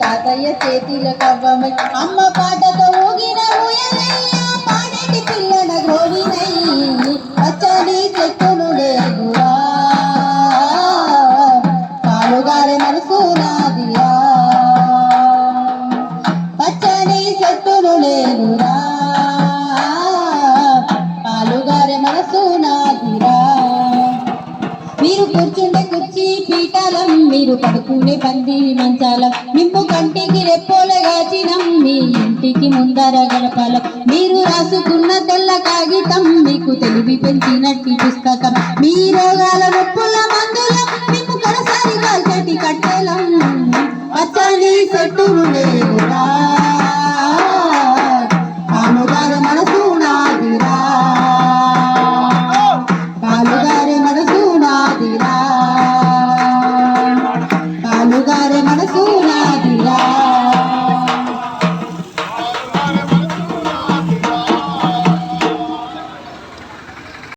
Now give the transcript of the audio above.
తాతయ్య చేతిల కవ్వమై. అమ్మ పాటతో ఊగిన ఊయలయ్య పాడేటి పిల్లల గోవినై పచ్చని చెట్టును లేదురా పాలుగారే మనసు నాదిరా పచ్చని చెట్టును లేదురా పాలుగారే మనసు నాదిరా. కూర్చుంటే కుర్చీ పీఠాలం మీరు పడుకునే పంది మంచాలం. నింపు కంటికి రెప్పోలగాచినం మీ ఇంటికి ముందర గడపాలం. మీరు రాసుకున్న తెల్ల కాగితం మీకు తెలివి పెంచినట్టి పుస్తకం. మీ రోగాల నొప్పుల మందులం మీకు కడసారి కాల్చటి కట్టెలం. పచ్చని చెట్టు లేదురా అమ్ముగారే మనసు నాది.